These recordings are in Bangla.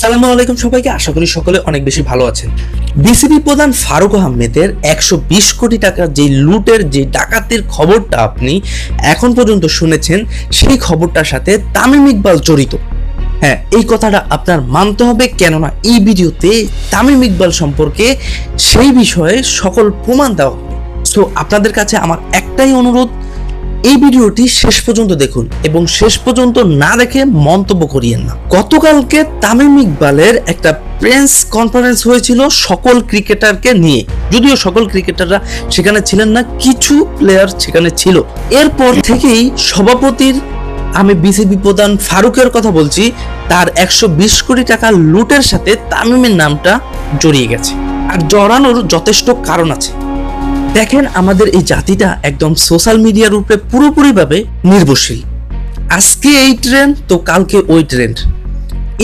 আসসালামু আলাইকুম সবাইকে। আশা করি সকলে অনেক বেশি ভালো আছেন। বিসিবি প্রধান ফারুক আহমেদের একশো বিশ কোটি টাকার যে লুটের যে ডাকাতির খবরটা আপনি এখন পর্যন্ত শুনেছেন, সেই খবরটার সাথে তামিম ইকবাল জড়িত। হ্যাঁ এই কথাটা আপনার মানতে হবে, কেননা এই ভিডিওতে তামিম ইকবাল সম্পর্কে সেই বিষয়ে সকল প্রমাণ দেওয়া হবে। সো আপনাদের কাছে আমার একটাই অনুরোধ এই ভিডিওটি শেষ পর্যন্ত দেখুন এবং শেষ পর্যন্ত না দেখে মন্তব্য করিয়েন না। গতকালকে তামিম ইকবালের একটা প্রেস কনফারেন্স হয়েছিল সকল ক্রিকেটারকে নিয়ে। যদিও সকল ক্রিকেটাররা সেখানে ছিলেন না, কিছু প্লেয়ার সেখানে ছিল। এরপর থেকেই সভাপতির, আমি বিসিবি প্রধান ফারুকের কথা বলছি, তার একশো বিশ কোটি টাকা লুটের সাথে তামিমের নামটা জড়িয়ে গেছে। আর জড়ানোর যথেষ্ট কারণ আছে। দেখেন আমাদের এই জাতিটা একদম সোশ্যাল মিডিয়ার উপরে পুরোপুরিভাবে নির্ভরশীল। আজকে এই ট্রেন্ড তো কালকে ওই ট্রেন্ড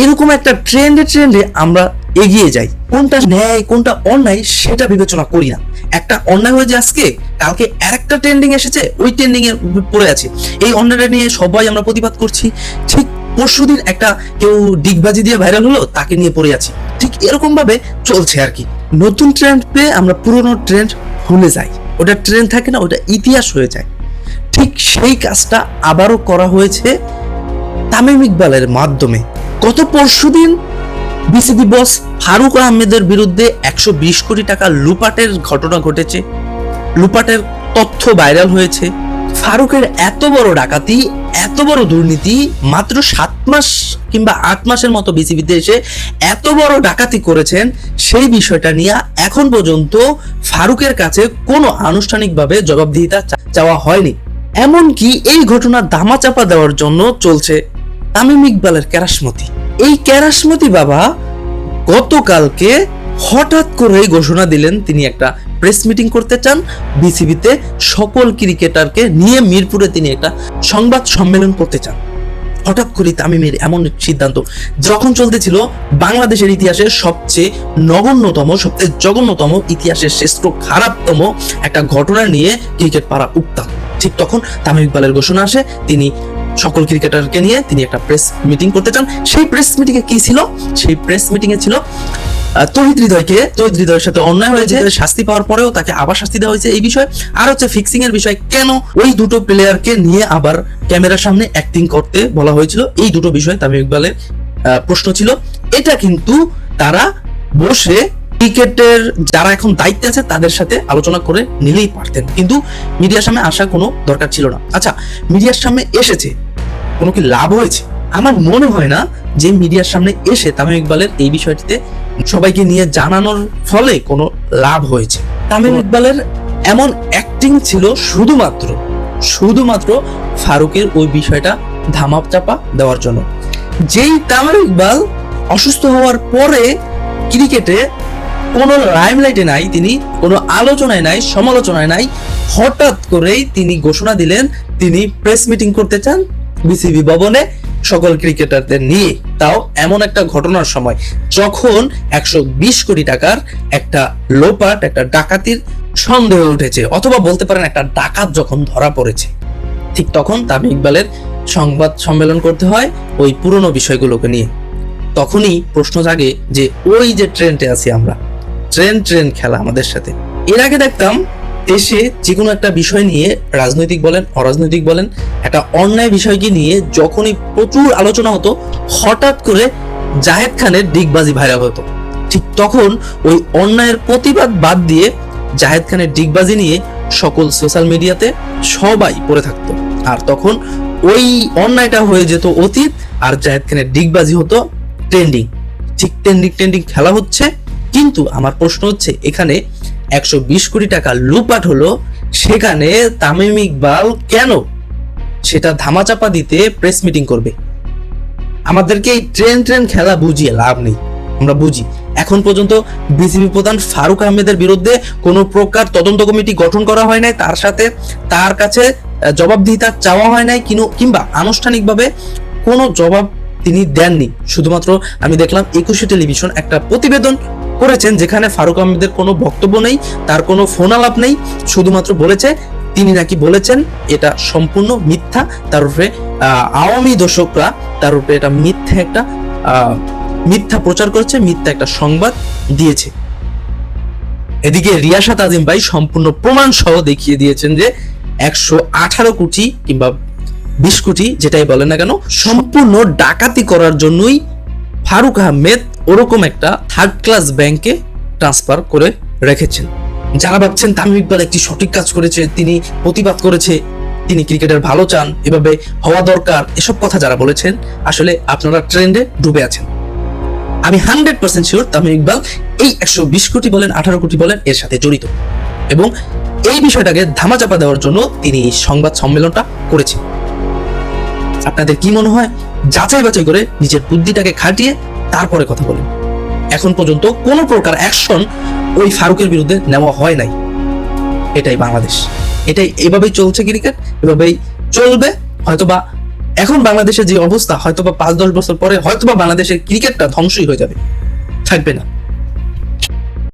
এরকম একটা ট্রেন্ডে ট্রেন্ডে আমরা এগিয়ে যাই। কোনটা ন্যায়, কোনটা অন্যায়, সেটা বিবেচনা করি না। একটা অন্যায় হয়েছে আজকে, কালকে আরেকটা ট্রেন্ডিং এসেছে, ওই ট্রেন্ডিং উপর পড়ে আছে। এই অন্যায়টা নিয়ে সবাই আমরা প্রতিবাদ করছি। ঠিক পরশুদিন একটা কেউ ডিগবাজি দিয়ে ভাইরাল হলো, তাকে নিয়ে পড়ে আছি। ঠিক এরকম ভাবে চলছে আর কি। নতুন ট্রেন্ড পেয়ে আমরা পুরনো ট্রেন্ড ভুলে যাই ওটা ট্রেন থাকে না, ওটা ইতিহাস হয়ে যায়। ঠিক সেই কাজটা আবারও করা হয়েছে তামিম ইকবালের মাধ্যমে। গত পরশুদিন বিসিবি বস ফারুক আহমেদের বিরুদ্ধে একশো বিশ কোটি টাকা লুপাটের ঘটনা ঘটেছে। লুপাটের তথ্য ভাইরাল হয়েছে। ফারুকের এত বড় ডাকাতি, এত বড় দুর্নীতি, মাত্র সাত মাস কিংবা আট মাসের মতো বিসিবিতে এসে এত বড় ডাকাতি করেছেন, সেই বিষয়টা নিয়ে এখন পর্যন্ত ফারুকের কাছে কোনো আনুষ্ঠানিকভাবে জবাবদিহিতা চাওয়া হয়নি। এমনকি এই ঘটনা ধামাচাপা দেওয়ার জন্য চলছে তামিম ইকবালের কেরাসমতি। এই কেরাসমতি বাবা গতকালকে হঠাৎ করেই ঘোষণা দিলেন তিনি একটা প্রেস মিটিং করতে চান। বিসিবিতে সকল ক্রিকেটারকে নিয়ে মিরপুরে তিনি একটা সংবাদ সম্মেলন করতে চান। হঠাৎ করে তামিমের এমন সিদ্ধান্ত। যখন চলতেছিল বাংলাদেশের ইতিহাসের সবচেয়ে নগণ্যতম, সবচেয়ে জঘন্যতম, ইতিহাসের শ্রেষ্ঠ খারাপতম একটা ঘটনা নিয়ে ক্রিকেট পাড়া উত্তাপ ঠিক তখন তামিম ইকবালের ঘোষণা আসে, তিনি সকল ক্রিকেটারকে নিয়ে তিনি একটা প্রেস মিটিং করতে চান। সেই প্রেস মিটিং এ কি ছিল? সেই প্রেস মিটিং এ ছিল তহিদ হৃদয়কে তহিদ হৃদয়ের সাথে অন্যায় হয়েছে। শাস্তি পাওয়ার পরেও তাকে আবার শাস্তি দেওয়া হয়েছে এই বিষয়। আর হচ্ছে ফিক্সিং এর বিষয় কেন ওই দুটো প্লেয়ারকে নিয়ে আবার ক্যামেরার সামনে অ্যাক্টিং করতে বলা হয়েছিল? এই দুটো বিষয় তামিম ইকবালের প্রশ্ন ছিল। এটা কিন্তু তারা বসে ক্রিকেটের যারা এখন দায়িত্বে আছে তাদের সাথে আলোচনা করে নিলেই পারতেন। কিন্তু মিডিয়ার সামনে আসা কোনো দরকার ছিল না। আচ্ছা মিডিয়ার সামনে এসেছে কোনো কি লাভ হয়েছে? আমার মনে হয় না যে মিডিয়ার সামনে এসে তামিম ইকবালের এই বিষয়টিতে সবাইকে নিয়ে জানানোর ফলে কোনো লাভ হয়েছে। তামিম ইকবালের এমন অ্যাক্টিং ছিল শুধুমাত্র শুধুমাত্র ফারুকের ওই বিষয়টা ধামাপ চাপা দেওয়ার জন্য। যেই তামিম ইকবাল অসুস্থ হওয়ার পরে ক্রিকেটে কোনো লাইমলাইটে নাই তিনি কোনো আলোচনায় নাই সমালোচনায় নাই হঠাৎ করেই তিনি ঘোষণা দিলেন তিনি প্রেস মিটিং করতে চান বিসিবি ভবনে। সকল ক্রিকেটারদের নিয়ে তাও এমন একটা ঘটনার সময়, যখন একশো বিশ কোটি টাকার একটা লোপাট, একটা ডাকাতির সন্দেহ উঠেছে, অথবা বলতে পারেন একটা ডাকাত যখন ধরা পড়েছে। ঠিক তখন তামিম ইকবালের সংবাদ সম্মেলন করতে হয় ওই পুরনো বিষয়গুলোকে নিয়ে। তখনই প্রশ্ন জাগে যে, ওই যে ট্রেন্ডে আছি আমরা ট্রেন ট্রেন খেলা আমাদের সাথে। এর আগে দেখতাম দেশে যে কোনো একটা বিষয় নিয়ে রাজনৈতিক বলেন, অরাজনৈতিক বলেন, একটা অন্যায় বিষয়কে নিয়ে যখনই প্রচুর আলোচনা হতো, হঠাৎ করে জাহেদ খানের ডিগবাজি ভাইরাল হতো। ঠিক তখন ওই অন্যায়ের প্রতিবাদ বাদ দিয়ে জাহেদ খানের ডিগবাজি নিয়ে সকল সোশ্যাল মিডিয়াতে সবাই পড়ে থাকতো। আর তখন ওই অন্যায়টা হয়ে যেত অতীত, আর জাহেদ খানের ডিগবাজি হতো ট্রেন্ডিং ঠিক ট্রেন্ডিং ট্রেন্ডিং খেলা হচ্ছে, কিন্তু আমার প্রশ্ন হচ্ছে, এখানে একশো বিশ কোটি টাকা লুপাট হলো, সেখানে তামিম ইকবাল কেন সেটা ধামাচাপা দিতে প্রেস মিটিং করবে? আমাদেরকে এই ট্রেন ট্রেন খেলা বুঝিয়ে লাভ নেই, আমরা বুঝি। এখন পর্যন্ত বিসিবি প্রধান ফারুক আহমেদের বিরুদ্ধে কোনো প্রকার তদন্ত কমিটি গঠন করা হয় নাই, তার সাথে তার কাছে জবাবদিহিতা চাওয়া হয় নাই কিংবা আনুষ্ঠানিকভাবে কোনো জবাব তিনি দেননি। শুধুমাত্র আমি দেখলাম একুশে টেলিভিশন একটা প্রতিবেদন করেছেন যেখানে ফারুক আহমেদের কোনো বক্তব্য নেই, তার কোনো ফোন আলাপ নেই। শুধুমাত্র বলেছে, তিনি নাকি বলেছেন, এটা সম্পূর্ণ মিথ্যা, তার উপরে আওয়ামী দর্শকরা, তার উপরে এটা মিথ্যা একটা মিথ্যা প্রচার করেছে, মিথ্যা একটা সংবাদ দিয়েছে। এদিকে রিয়াসাত আজিম ভাই সম্পূর্ণ প্রমাণ সহ দেখিয়ে দিয়েছেন যে একশো আঠারো কোটি কিংবা বিশ কোটি যেটাই বলেন না কেন, সম্পূর্ণ ডাকাতি করার জন্যই ফারুক আহমেদ ওরকম একটা থার্ড ক্লাস ব্যাংকে ট্রান্সফার করে রেখেছেন। যারা ভাবছেন তামিম ইকবাল একটি সঠিক কাজ করেছে, তিনি প্রতিবাদ করেছে, তিনি ক্রিকেটের ভালো চান, এভাবে হওয়া দরকার, এসব কথা যারা বলেছেন, আসলে আপনারা ট্রেন্ডে ডুবে আছেন। আমি hundred percent sure Tamim Iqbal এই একশো বিশ কোটি বলেন, আঠারো কোটি বলেন, এর সাথে জড়িত। এবং এই বিষয়টাকে ধামাচাপা দেওয়ার জন্য তিনি সংবাদ সম্মেলনটা করেছেন। আপনাদের কি মনে হয়? যাচাই বাছাই করে নিজের বুদ্ধিটাকে খাটিয়ে তারপরে কথা বলেন। এখন পর্যন্ত কোনো প্রকার অ্যাকশন ওই ফারুকের বিরুদ্ধে নেওয়া হয় নাই। এটাই বাংলাদেশ। এটাই এভাবেই চলছে ক্রিকেট এভাবেই চলবে। হয়তোবা এখন বাংলাদেশের যে অবস্থা, হয়তোবা পাঁচ দশ বছর পরে হয়তোবা বাংলাদেশের ক্রিকেটটা ধ্বংসই হয়ে যাবে। থাকবে না।